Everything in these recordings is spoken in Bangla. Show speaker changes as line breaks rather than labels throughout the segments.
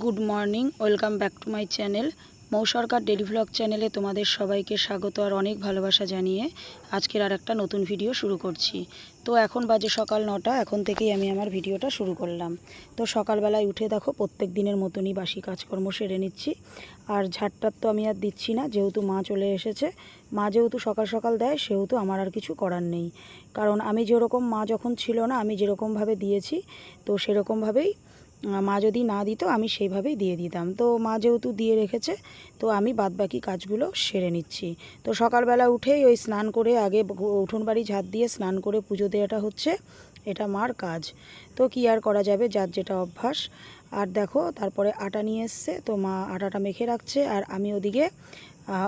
Good morning, welcome back to my channel Mou Sarkar daily vlog চ্যানেলে তোমাদের সবাইকে স্বাগত আর অনেক ভালোবাসা জানিয়ে আজকের আর একটা নতুন ভিডিও শুরু করছি। তো এখন বাজে সকাল নটা, এখন থেকেই আমি আমার ভিডিওটা শুরু করলাম। তো সকালবেলায় উঠে দেখো প্রত্যেক দিনের মতনই বাসি কাজকর্ম সেরে নিচ্ছি। আর ঝাড়টার তো আমি আর দিচ্ছি না, যেহেতু মা চলে এসেছে। মা যেহেতু সকাল সকাল দেয়, সেহেতু আমার আর কিছু করার নেই। কারণ আমি যেরকম মা যখন ছিল না, আমি যেরকমভাবে দিয়েছি, তো সেরকমভাবেই মা যদি না দিত, আমি সেইভাবেই দিয়ে দিতাম। তো মা যেহেতু দিয়ে রেখেছে, তো আমি বাদবাকি কাজগুলো সেরে নিচ্ছি। তো সকালবেলা উঠেই ওই স্নান করে আগে উঠোন বাড়ি ঝাঁট দিয়ে স্নান করে পুজো দেওয়াটা হচ্ছে, এটা মার কাজ। তো কি আর করা যাবে, যার যেটা অভ্যাস। আর দেখো, তারপরে আটা নিয়ে এসছে, তো মা আটাটা মেখে রাখছে, আর আমি ওদিকে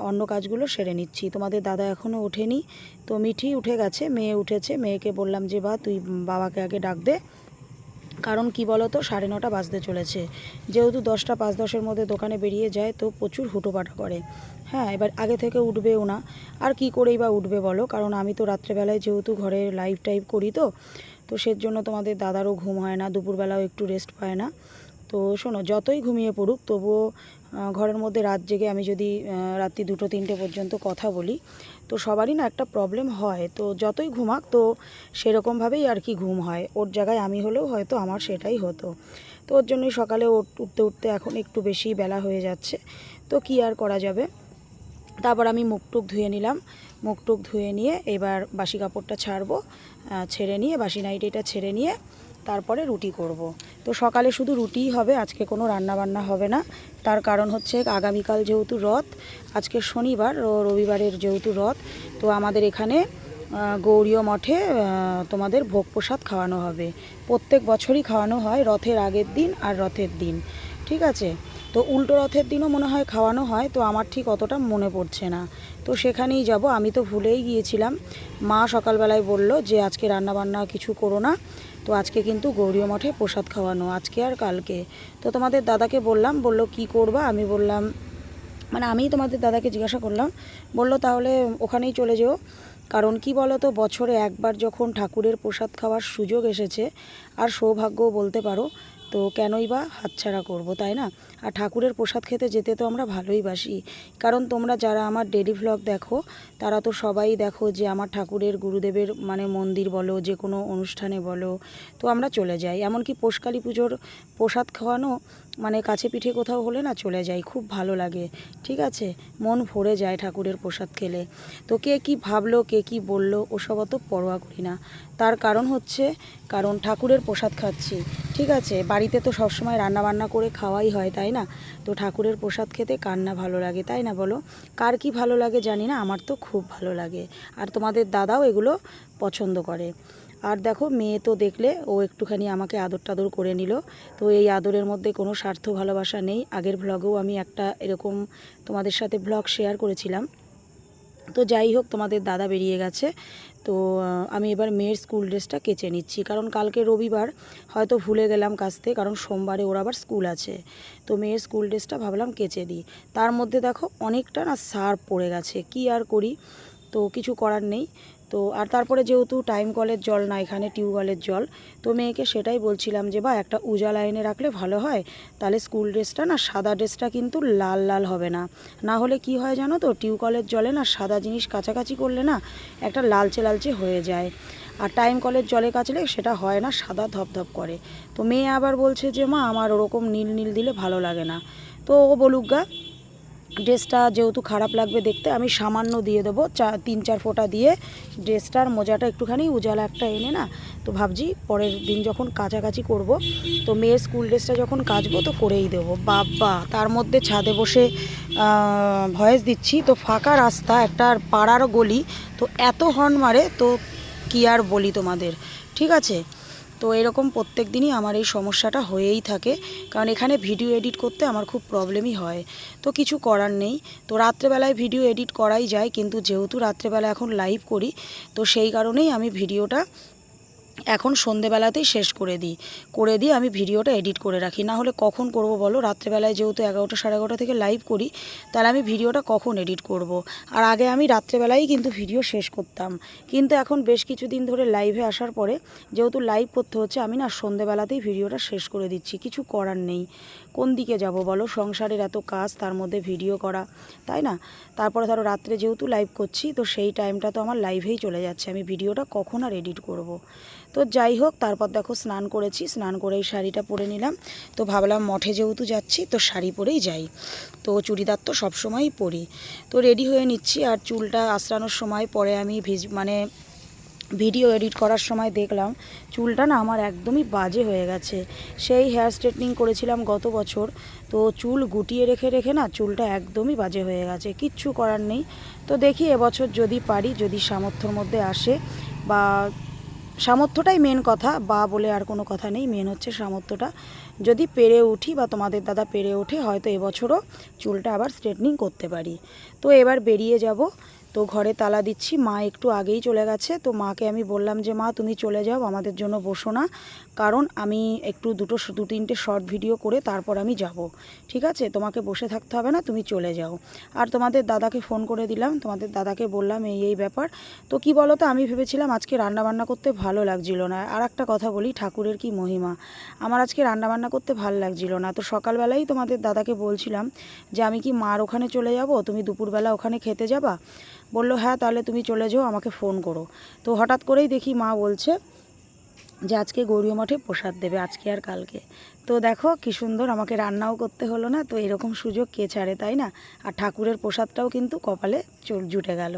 অন্য কাজগুলো সেরে নিচ্ছি। তোমাদের দাদা এখনও ওঠেনি, তো মিঠি উঠে গেছে, মেয়ে উঠেছে। মেয়েকে বললাম যে, বা, তুই বাবাকে আগে ডাক দে কারণ কি বলো তো সাড়ে নটা বাজতে চলেছে। যেহেতু দশটা পাঁচ দশের মধ্যে দোকানে বেরিয়ে যায়, তো প্রচুর হুটোপাটা করে। হ্যাঁ এবার আগে থেকে উঠবেও না। আর কি করেই বা উঠবে বলো? কারণ আমি তো রাত্রেবেলায় যেহেতু ঘরে লাইভ টাইপ করি তো তো সের জন্য তোমাদের দাদারও ঘুম হয় না, দুপুরবেলাও একটু রেস্ট পায় না। তো শোনো, যতই ঘুমিয়ে পড়ুক, তবুও ঘরের মধ্যে রাত জেগে আমি যদি রাত্রি দুটো তিনটে পর্যন্ত কথা বলি তো সবারই না একটা প্রবলেম হয়। তো যতই ঘুমাক, তো সেরকমভাবেই আর কি ঘুম হয়। ওর জায়গায় আমি হলেও হয়তো আমার সেটাই হতো। তো ওর জন্যই সকালে উঠ- উঠতে উঠতে এখন একটু বেশি বেলা হয়ে যাচ্ছে। তো কি আর করা যাবে? তারপর আমি মুখ টুক ধুয়ে নিলাম। মুখ টুক ধুয়ে নিয়ে এবার বাসি কাপড়টা ছাড়বো ছেড়ে নিয়ে বাসি নাইটিটা ছেড়ে নিয়ে তারপরে রুটি করব। তো সকালে শুধু রুটিই হবে, আজকে কোনো রান্না বান্না হবে না। তার কারণ হচ্ছে আগামীকাল যেহেতু রথ, আজকে শনিবার, ও রবিবারের যেহেতু রথ, তো আমাদের এখানে গৌরীয় মঠে তোমাদের ভোগ প্রসাদ খাওয়ানো হবে। প্রত্যেক বছরই খাওয়ানো হয় রথের আগের দিন আর রথের দিন, ঠিক আছে? তো উল্টো রথের দিনও মনে হয় খাওয়ানো হয়, তো আমার ঠিক অতটা মনে পড়ছে না। তো সেখানেই যাব। আমি তো ভুলেই গিয়েছিলাম। মা সকালবেলায় বলল যে, আজকে রান্না বান্না কিছু করো না। তো আজকে কিন্তু গৌরীয় মঠে প্রসাদ খাওয়ানো, আজকে আর কালকে। তো তোমাদের দাদাকে বললাম, বলল, কি করবা? আমি বললাম মানে আমি তোমাদের দাদাকে জিজ্ঞাসা করলাম, বলল, তাহলে ওখানেই চলে যেও। কারণ কি বলো তো বছরে একবার যখন ঠাকুরের প্রসাদ খাওয়ার সুযোগ এসেছে, আর সৌভাগ্য বলতে পারো, তো কেনই বা হাতছাড়া করব, তাই না? আর ঠাকুরের প্রসাদ খেতে যেতে তো আমরা ভালোই বাসি। কারণ তোমরা যারা আমার ডেলি ভ্লগ দেখো, তারা তো সবাই দেখো যে আমার ঠাকুরের গুরুদেবের মানে মন্দির বলো, যে কোনো অনুষ্ঠানে বলো, তো আমরা চলে যাই। এমনকি পোষকালী পুজোর প্রসাদ খাওয়ানো মানে কাছে পিঠে কোথাও হলে না চলে যাই, খুব ভালো লাগে। ঠিক আছে? মন ভরে যায় ঠাকুরের প্রসাদ খেলে। তো কে কী ভাবলো, কে কী বলল, ওসব অত পরোয়া করি না। তার কারণ হচ্ছে, কারণ ঠাকুরের প্রসাদ খাচ্ছি। ঠিক আছে? বাড়িতে তো সবসময় রান্না বান্না করে খাওয়াই হয়, তাই না? তো ঠাকুরের প্রসাদ খেতে কার না ভালো লাগে, তাই না বলো? কার কি ভালো লাগে জানি না, আমার তো খুব ভালো লাগে। আর তোমাদের দাদাও এগুলো পছন্দ করে। আর দেখো, মেয়ে তো দেখলে ও একটুখানি আমাকে আদর টাদর করে নিল। তো এই আদরের মধ্যে কোনো স্বার্থ ভালোবাসা নেই। আগের ভ্লগেও আমি একটা এরকম তোমাদের সাথে ভ্লগ শেয়ার করেছিলাম। তো যাই হোক, তোমাদের দাদা বেরিয়ে গেছে। তো আমি এবার মেয়ের স্কুল ড্রেসটা কেচে নিচ্ছি। কারণ কালকে রবিবার হয়তো ভুলে গেলাম কাছতে কারণ সোমবারে ওর আবার স্কুল আছে। তো মেয়ের স্কুল ড্রেসটা ভাবলাম কেচে দিই। তার মধ্যে দেখো, অনেকটা না সার পড়ে গেছে। কি আর করি? তো কিছু করার নেই। তো আর তারপরে যেহেতু টাইম কলের জল না, এখানে টিউবওয়েলের জল, তো মেয়েকে সেটাই বলছিলাম যে, বা, একটা উজা লাইনে রাখলে ভালো হয়, তাহলে স্কুল ড্রেসটা না, সাদা ড্রেসটা কিন্তু লাল লাল হবে না। না হলে কি হয় জানো তো টিউবকলের জলে না, সাদা জিনিস কাছাকাছি করলে না, একটা লালচে লালচে হয়ে যায়। আর টাইম কলের জলে কাচলে সেটা হয় না, সাদা ধপধপ করে। তো মেয়ে আবার বলছে যে, মা, আমার ওরকম নীল নীল দিলে ভালো লাগে না। তো ও বলুক গা ড্রেসটা যেহেতু খারাপ লাগবে দেখতে, আমি সামান্য দিয়ে দেবো, চা, তিন চার ফোঁটা দিয়ে ড্রেসটার মোজাটা একটুখানি উজালা একটা এনে না, তো ভাবছি পরের দিন যখন কাছাকাছি করব, তো মেয়ের স্কুল ড্রেসটা যখন কাচবো তো করেই দেবো। বাবা তার মধ্যে ছাদে বসে ভয়েস দিচ্ছি, তো ফাঁকা রাস্তা, একটা পাড়ার গলি, তো এত হর্ন মারে, তো কি আর বলি তোমাদের, ঠিক আছে? তো এরকম প্রত্যেক দিনই আমার এই সমস্যাটা হয়েই থাকে। কারণ এখানে ভিডিও এডিট করতে আমার খুব প্রবলেমই হয়। তো কিছু করার নেই। তো রাত্রেবেলায় ভিডিও এডিট করাই যায়। কিন্তু যেহেতু রাত্রেবেলা এখন লাইভ করি, তো সেই কারণেই আমি ভিডিওটা এখন সন্ধেবেলাতেই শেষ করে দিই। করে দিয়ে আমি ভিডিওটা এডিট করে রাখি। না হলে কখন করব বলো? রাত্রেবেলায় যেহেতু এগারোটা সাড়ে এগারোটা থেকে লাইভ করি, তাহলে আমি ভিডিওটা কখন এডিট করব। আর আগে আমি রাত্রেবেলাই কিন্তু ভিডিও শেষ করতাম। কিন্তু এখন বেশ কিছুদিন ধরে লাইভে আসার পরে, যেহেতু লাইভ করতে হচ্ছে, আমি না সন্ধেবেলাতেই ভিডিওটা শেষ করে দিচ্ছি। কিছু করার নেই। কোন দিকে যাব বলো? সংসারের এত কাজ, তার মধ্যে ভিডিও করা, তাই না? তারপরে ধরো রাত্রে যেহেতু লাইভ করছি, তো সেই টাইমটা তো আমার লাইভেই চলে যাচ্ছে। আমি ভিডিওটা কখন আর এডিট করব। তো যাই হোক, তারপর দেখো স্নান করেছি, স্নান করে এই শাড়িটা পরে নিলাম। তো ভাবলাম মঠে যেহেতু যাচ্ছি, তো শাড়ি পরেই যাই। তো চুড়িদার তো সবসময়ই পরি। তো রেডি হয়ে নিচ্ছি, আর চুলটা আশ্রানোর সময় পরে আমি ভিজ মানে ভিডিও এডিট করার সময় দেখলাম চুলটা না আমার একদমই বাজে হয়ে গেছে। সেই হেয়ার স্ট্রেটনিং করেছিলাম গত বছর। তো চুল গুটিয়ে রেখে রেখে না চুলটা একদমই বাজে হয়ে গেছে, কিচ্ছু করার নেই। তো দেখি এবছর যদি পারি, যদি সামর্থ্যর মধ্যে আসে বা সামর্থ্যটাই মেন কথা, বা বলে আর কোনো কথা নেই মেন হচ্ছে সামর্থ্যটা। যদি পেরে উঠি বা তোমাদের দাদা পেরে ওঠে, হয়তো এবছরও চুলটা আবার স্ট্রেটনিং করতে পারি। তো এবার বেরিয়ে যাব। তো ঘরে তালা দিচ্ছি। মা একটু আগেই চলে গেছে। তো মাকে আমি বললাম যে, মা, তুমি চলে যাও, আমাদের জন্য বসো না। কারণ আমি একটু দুটো দু তিনটে শর্ট ভিডিও করে তারপর আমি যাব। ঠিক আছে? তোমাকে বসে থাকতে হবে না, তুমি চলে যাও। আর তোমাদের দাদাকে ফোন করে দিলাম। তোমাদের দাদাকে বললাম, এই এই ব্যাপার। তো কি বলো তো, আমি ভেবেছিলাম আজকে রান্না বান্না করতে ভালো লাগছিল না। আর একটা কথা বলি, ঠাকুরের কি মহিমা। আমার আজকে রান্না বান্না করতে ভালো লাগছিল না। তো সকালবেলাই তোমাদের দাদাকে বলছিলাম যে, আমি কি মার ওখানে চলে যাব? তুমি দুপুরবেলা ওখানে খেতে যাবা? বলল হ্যাঁ তাহলে তুমি চলে যাও, আমাকে ফোন করো। তো হঠাৎ করেই দেখি মা বলছে যে, আজকে গৌরীয় মঠে প্রসাদ দেবে, আজকে আর কালকে। তো দেখো কি সুন্দর, আমাকে রান্নাও করতে হলো না, তো এরকম সুযোগ কে ছাড়ে, তাই না? আর ঠাকুরের প্রসাদটাও কিন্তু কপালে জুটে গেল।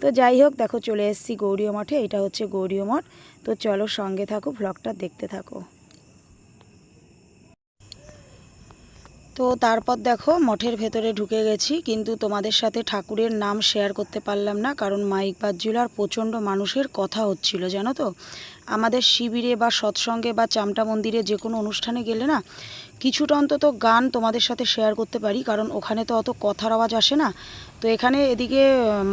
তো যাই হোক, দেখো চলে এসেছি গৌরীয় মঠে, এটা হচ্ছে গৌরীয় মঠ। তো চলো সঙ্গে থাকো ভ্লগটা দেখতে থাকো। তো তারপর দেখো মঠের ভেতরে ঢুকে গেছি, কিন্তু তোমাদের সাথে ঠাকুরের নাম শেয়ার করতে পারলাম না, কারণ মাইক বাজছিল আর প্রচণ্ড মানুষের কথা হচ্ছিল, জানো তো? আমাদের শিবিরে বা সৎসঙ্গে বা চামটা মন্দিরে যে কোনো অনুষ্ঠানে গেলে না, কিছুটা অন্তত গান তোমাদের সাথে শেয়ার করতে পারি, কারণ ওখানে তো অত কথার আওয়াজ আসে না। তো এখানে এদিকে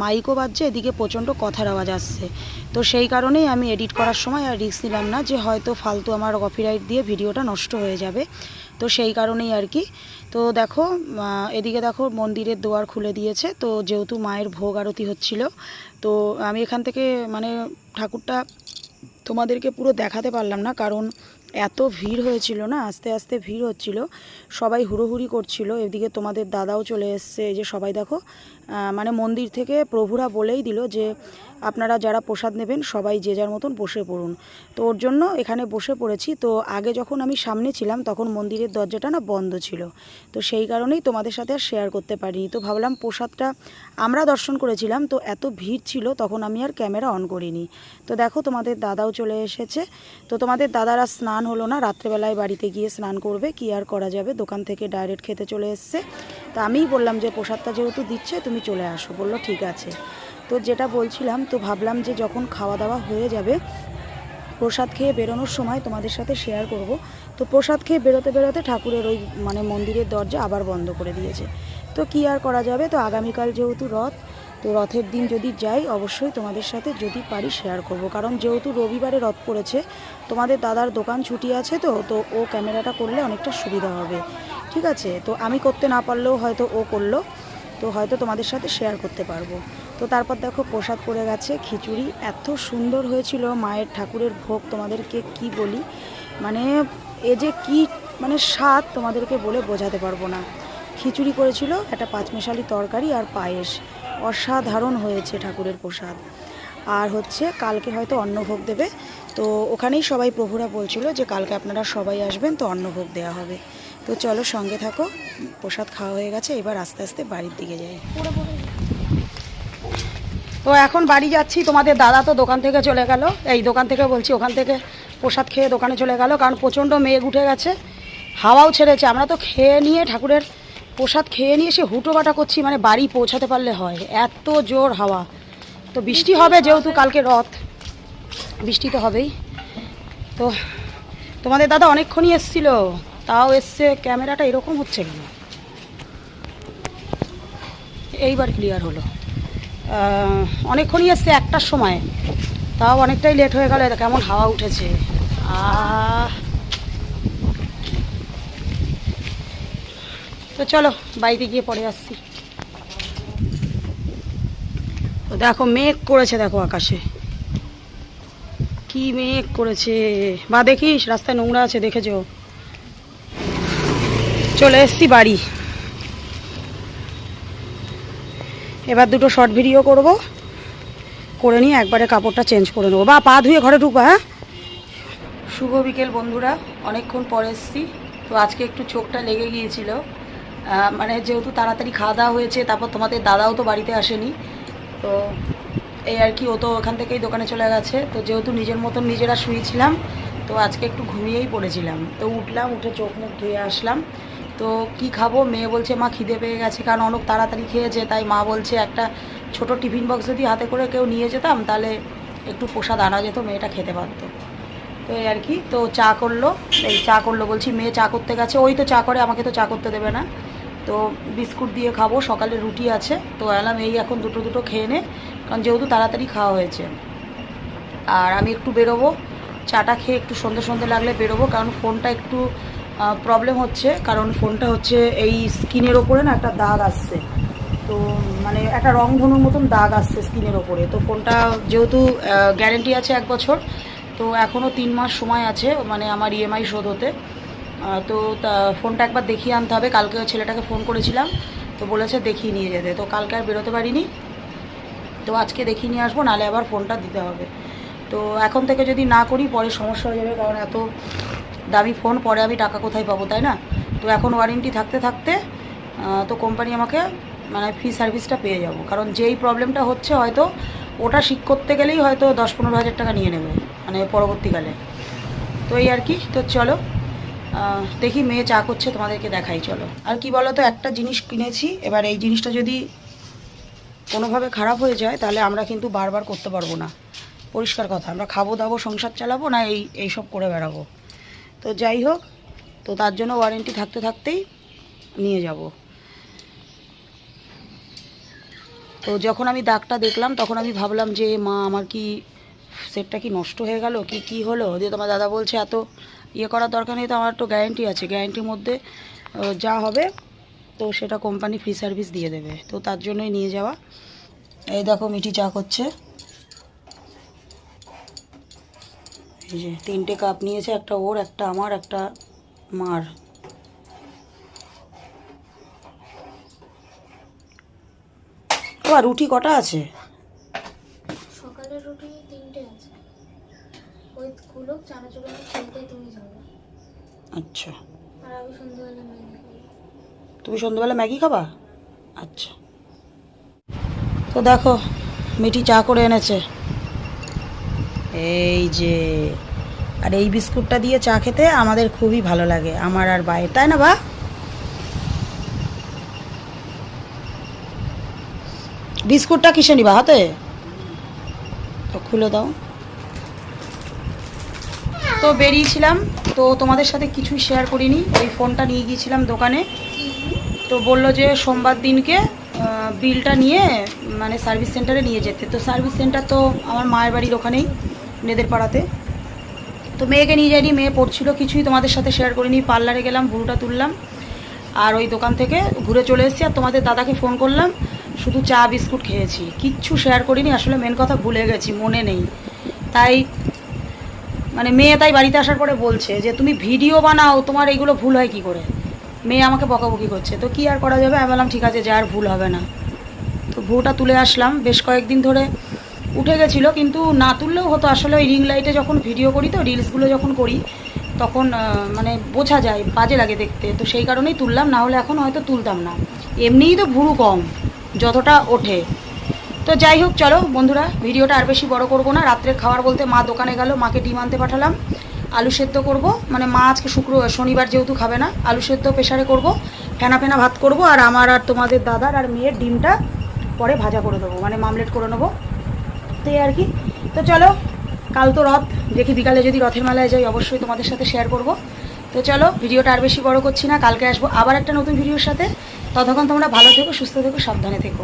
মাইকও বাজছে, এদিকে প্রচণ্ড কথার আওয়াজ আসছে। তো সেই কারণেই আমি এডিট করার সময় আর রিস্ক নিলাম না যে হয়তো ফালতু আমার কপিরাইট দিয়ে ভিডিওটা নষ্ট হয়ে যাবে। তো সেই কারণেই আর কি। তো দেখো এদিকে দেখো মন্দিরের দুয়ার খুলে দিয়েছে। তো যেহেতু মায়ের ভোগ আরতি হচ্ছিল, তো আমি এখান থেকে মানে ঠাকুরটা তোমাদেরকে পুরো দেখাতে পারলাম না, কারণ এত ভিড় হয়েছিল না, আস্তে আস্তে ভিড় হচ্ছিল। সবাই হুড়োহুড়ি করছিল, এদিকে তোমাদের দাদাও চলে এসছে যে সবাই দেখো মানে মন্দির থেকে প্রভুরা বলেই দিল যে আপনারা যারা প্রসাদ নেবেন সবাই যে যার মতন বসে পড়ুন। তো ওর জন্য এখানে বসে পড়েছি। তো আগে যখন আমি সামনে ছিলাম, তখন মন্দিরের দরজাটা না বন্ধ ছিল। তো সেই কারণেই তোমাদের সাথে আর শেয়ার করতে পারিনি। তো ভাবলাম প্রসাদটা আমরা দর্শন করেছিলাম। তো এত ভিড় ছিল, তখন আমি আর ক্যামেরা অন করিনি। তো দেখো, তোমাদের দাদাও চলে এসেছে। তো তোমাদের দাদারা স্নান হলো না, রাত্রেবেলায় বাড়িতে গিয়ে স্নান করবে। কি আর করা যাবে? দোকান থেকে ডাইরেক্ট খেতে চলে এসছে। তা আমিই বললাম যে, প্রসাদটা যেহেতু দিচ্ছে, তুমি চলে আসো। বলল, ঠিক আছে। তো যেটা বলছিলাম, তো ভাবলাম যে যখন খাওয়া দাওয়া হয়ে যাবে, প্রসাদ খেয়ে বেরোনোর সময় তোমাদের সাথে শেয়ার করব। তো প্রসাদ খেয়ে বেরোতে বেরোতে ঠাকুরের ওই মানে মন্দিরের দরজা আবার বন্ধ করে দিয়েছে। তো কি আর করা যাবে? তো আগামীকাল যেহেতু রথ, তো রথের দিন যদি যাই, অবশ্যই তোমাদের সাথে যদি পারি শেয়ার করব। কারণ যেহেতু রবিবারে রথ পড়েছে, তোমাদের দাদার দোকান ছুটি আছে তো তো ও ক্যামেরাটা করলে অনেকটা সুবিধা হবে। ঠিক আছে? তো আমি করতে না পারলেও হয়তো ও করল, তো হয়তো তোমাদের সাথে শেয়ার করতে পারব। তো তারপর দেখো প্রসাদ পড়ে গেছে, খিচুড়ি। এত সুন্দর হয়েছিল মায়ের ঠাকুরের ভোগ, তোমাদেরকে কি বলি? মানে এ যে কি মানে স্বাদ তোমাদেরকে বলে বোঝাতে পারব না। খিচুড়ি করেছিল একটা পাঁচমেশালি তরকারি আর পায়েস। অসাধারণ হয়েছে ঠাকুরের প্রসাদ। আর হচ্ছে কালকে হয়তো অন্নভোগ দেবে। তো ওখানেই সবাই প্রভুরা বলছিল যে কালকে আপনারা সবাই আসবেন, তো অন্নভোগ দেওয়া হবে। তো চলো সঙ্গে থাকো, প্রসাদ খাওয়া হয়ে গেছে, এবার আস্তে আস্তে বাড়ির দিকে যাই। তো এখন বাড়ি যাচ্ছি, তোমাদের দাদা তো দোকান থেকে চলে গেল। এই দোকান থেকে বলছি ওখান থেকে প্রসাদ খেয়ে দোকানে চলে গেল, কারণ প্রচণ্ড মেঘ উঠে গেছে, হাওয়াও ছেড়েছে। আমরা তো খেয়ে নিয়ে ঠাকুরের প্রসাদ খেয়ে নিয়ে সে হুটো বাটা করছি মানে বাড়ি পৌঁছাতে পারলে হয়। এত জোর হাওয়া। তো বৃষ্টি হবে যেহেতু কালকে রথ, বৃষ্টি তো হবেই। তো তোমাদের দাদা অনেকক্ষণই এসছিল, তাও এসছে, ক্যামেরাটা এরকম হচ্ছে কেন? এইবার ক্লিয়ার হলো। অনেকক্ষণই এসছে একটার সময়। তাও অনেকটাই লেট হয়ে গেল কেমন হাওয়া উঠেছে। তো চলো, বাড়িতে গিয়ে পরে আসছি। তো দেখো, মেঘ করেছে দেখো আকাশে। কি মেঘ করেছে। বা দেখিস, রাস্তায় নোংরা আছে, দেখেছ? চলে এসছি বাড়ি। এবার দুটো শর্ট ভিডিও করব। করে নিয়ে একবারে কাপড়টা চেঞ্জ করে নেব। বা পা ধুয়ে ঘরে ঢুকবা হ্যাঁ? শুভ বিকেল বন্ধুরা, অনেকক্ষণ পরে এসছি। তো আজকে একটু চোখটা লেগে গিয়েছিল। মানে যেহেতু তাড়াতাড়ি খাওয়া দাওয়া হয়েছে, তারপর তোমাদের দাদাও তো বাড়িতে আসেনি। তো এই আর কি, ও তো ওখান থেকেই দোকানে চলে গেছে। তো যেহেতু নিজের মতন নিজেরা শুয়েছিলাম, তো আজকে একটু ঘুমিয়েই পড়েছিলাম। তো উঠলাম, উঠে চোখ মুখ ধুয়ে আসলাম। তো কি খাব? মেয়ে বলছে, মা খিদে পেয়ে গেছে কারণ অনেক তাড়াতাড়ি খেয়েছে। তাই মা বলছে, একটা ছোট টিফিন বক্স যদি হাতে করে কেউ নিয়ে যেতাম, তাহলে একটু প্রসাদ আনা যেত, মেয়েটা খেতে পারতো। তো এই আর কি, তো চা করল। এই চা করল বলছি, মেয়ে চা করতে গেছে। ওই তো চা করে, আমাকে তো চা করতে দেবে না। তো বিস্কুট দিয়ে খাব, সকালে রুটি আছে। তো এলাম, এই এখন দুটো দুটো খেয়ে নে, কারণ যেহেতু তাড়াতাড়ি খাওয়া হয়েছে। আর আমি একটু বেরোবো, চাটা খেয়ে একটু সন্ধে সন্ধ্যে লাগলে বেরোবো, কারণ ফোনটা একটু প্রবলেম হচ্ছে, কারণ ফোনটা হচ্ছে এই স্কিনের ওপরে না একটা দাগ আসছে। তো মানে একটা রংধনুর মতন দাগ আসছে স্কিনের ওপরে। তো ফোনটা যেহেতু গ্যারেন্টি আছে এক বছর, তো এখনও তিন মাস সময় আছে মানে আমার ইএমআই শোধ হতে। তো ফোনটা একবার দেখিয়ে আনতে হবে। কালকে ছেলেটাকে ফোন করেছিলাম, তো বলেছে দেখিয়ে নিয়ে যেতে। তো কালকে আর বেরোতে পারিনি। তো আজকে দেখিয়ে নিয়ে আসব নাহলে আবার ফোনটা দিতে হবে। তো এখন থেকে যদি না করি, পরে সমস্যা হয়ে যাবে, কারণ এত দামি ফোন পরে আমি টাকা কোথায় পাবো, তাই না? তো এখন ওয়ারেন্টি থাকতে থাকতে তো কোম্পানি আমাকে মানে ফ্রি সার্ভিসটা পেয়ে যাব। কারণ যেই প্রবলেমটা হচ্ছে হয়তো, ওটা ঠিক করতে গেলেই হয়তো দশ পনেরো হাজার টাকা নিয়ে নেবে মানে পরবর্তীকালে। তো এই আর কি, তো চলো দেখি মেয়ে চা করছে, তোমাদেরকে দেখাই, চলো। আর কি বলো তো একটা জিনিস কিনেছি, এবার এই জিনিসটা যদি কোনোভাবে খারাপ হয়ে যায়, তাহলে আমরা কিন্তু বারবার করতে পারব না। পরিষ্কার কথা, আমরা খাব দাবো সংসার চালাবো, না এই, এইসব করে বেড়াবো? তো যাই হোক, তো তার জন্য ওয়ারেন্টি থাকতে থাকতেই নিয়ে যাব। তো যখন আমি দাগটা দেখলাম, তখন আমি ভাবলাম যে, মা, আমার কি সেটটা কি নষ্ট হয়ে গেল? কি কি হলো? দিয়ে তোমার দাদা বলছে, এত ইয়ে করার দরকার নেই তো আমার তো গ্যারেন্টি আছে। গ্যারেন্টির মধ্যে যা হবে, তো সেটা কোম্পানি ফ্রি সার্ভিস দিয়ে দেবে। তো তার জন্যই নিয়ে যাওয়া। এই দেখো, মিঠি চা করছে এই যে তিনটে কাপ নিয়েছে একটা ওর একটা আমার একটা মার। ও রুটি কটা আছে?
সকালের রুটি তিনটে আছে। ওই গুলো চানাচুর খেলতে তুমি যাবে।
আচ্ছা।
আর আমি সন্ধ্যাবেলা ম্যাগি
তুমি সন্ধ্যাবেলা ম্যাগি খাবা? আচ্ছা। তো দেখো মিঠি চা করে এনেছে। এই যে, আর এই বিস্কুটটা দিয়ে চা খেতে আমাদের খুবই ভালো লাগে। আমার আর বাইরে তাই না বা? বিস্কুটটা কিসে নিবা হাতে? তো খুলে দাও। তো বেরিয়েছিলাম, তো তোমাদের সাথে কিছুই শেয়ার করিনি। ওই ফোনটা নিয়ে গিয়েছিলাম দোকানে। তো বলল যে সোমবার দিনকে বিলটা নিয়ে মানে সার্ভিস সেন্টারে নিয়ে যেতে। তো সার্ভিস সেন্টার তো আমার মায়ের বাড়ির ওখানেই। নেদের পাড়াতে। তো মেয়েকে নিয়ে যাইনি, মেয়ে পড়ছিল, কিছুই তোমাদের সাথে শেয়ার করিনি। পার্লারে গেলাম ভুরুটা তুললাম। আর ওই দোকান থেকে ঘুরে চলে এসেছি আর তোমাদের দাদাকে ফোন করলাম, শুধু চা, বিস্কুট খেয়েছি। কিচ্ছু শেয়ার করিনি, আসলে মেন কথা ভুলে গেছি, মনে নেই। তাই মানে মেয়ে তাই বাড়িতে আসার পরে বলছে যে, তুমি ভিডিও বানাও, তোমার এইগুলো ভুল হয় কি করে? মেয়ে আমাকে বকাবকি করছে, তো কি আর করা যাবে? আমি বললাম, ঠিক আছে, যে আর ভুল হবে না। তো ভুটা তুলে আসলাম, বেশ কয়েকদিন ধরে উঠে গেছিল, কিন্তু না তুললেও হতো। আসলে ওই রিং লাইটে যখন ভিডিও করি তো রিলসগুলো যখন করি, তখন মানে বোঝা যায়, বাজে লাগে দেখতে। তো সেই কারণেই তুললাম, না হলে এখন হয়তো তুলতাম না। এমনিই তো ভুরু কম, যতটা ওঠে। তো যাই হোক, চলো বন্ধুরা, ভিডিওটা আর বেশি বড় করব না। রাত্রের খাবার বলতে মা দোকানে গেল, মাকে ডিম আনতে পাঠালাম। আলু সেদ্ধ করব মানে মা আজকে শুক্র, শনিবার যেহেতু খাবে না, আলু সেদ্ধ প্রেশারে করব, ফেনা ফেনা ভাত করব, আর আমার আর তোমাদের দাদার আর মেয়ের ডিমটা পরে ভাজা করে দেবো মানে মামলেট করে নেব। তো আর কি। তো চলো, কাল তো রথ। দেখি বিকালে যদি রথের মেলায় যাই, অবশ্যই তোমাদের সাথে শেয়ার করব। তো চলো, ভিডিওটা আর বেশি বড় করছি না। কালকে আসব আবার একটা নতুন ভিডিওর সাথে। ততক্ষণ তোমরা ভালো থেকো, সুস্থ থেকো, সাবধানে থেকো।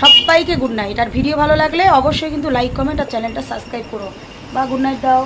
সবাইকে গুড নাইট আর ভিডিও ভালো লাগলে অবশ্যই কিন্তু লাইক কমেন্ট আর চ্যানেলটা সাবস্ক্রাইব করো। বা গুড নাইট দাও।